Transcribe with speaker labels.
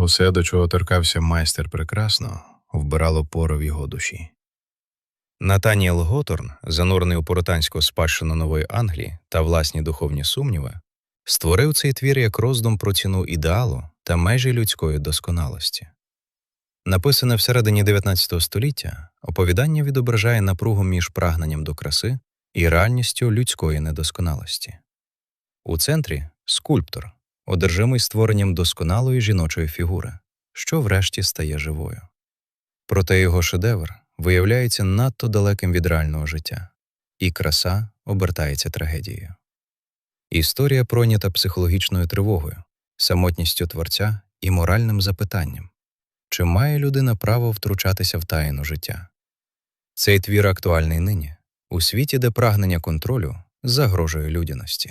Speaker 1: Усе, до чого торкався майстер прекрасно, вбирало пору в його душі. Натаніел Готорн, занурений у пуританську спадщину Нової Англії та власні духовні сумніви, створив цей твір як роздум про ціну ідеалу та межі людської досконалості. Написане всередині 19 століття, оповідання відображає напругу між прагненням до краси і реальністю людської недосконалості. У центрі скульптор, одержимий створенням досконалої жіночої фігури, що врешті стає живою. Проте його шедевр виявляється надто далеким від реального життя, і краса обертається трагедією. Історія пройнята психологічною тривогою, самотністю творця і моральним запитанням чи має людина право втручатися в таїну життя. Цей твір актуальний нині, у світі, де прагнення контролю загрожує людяності.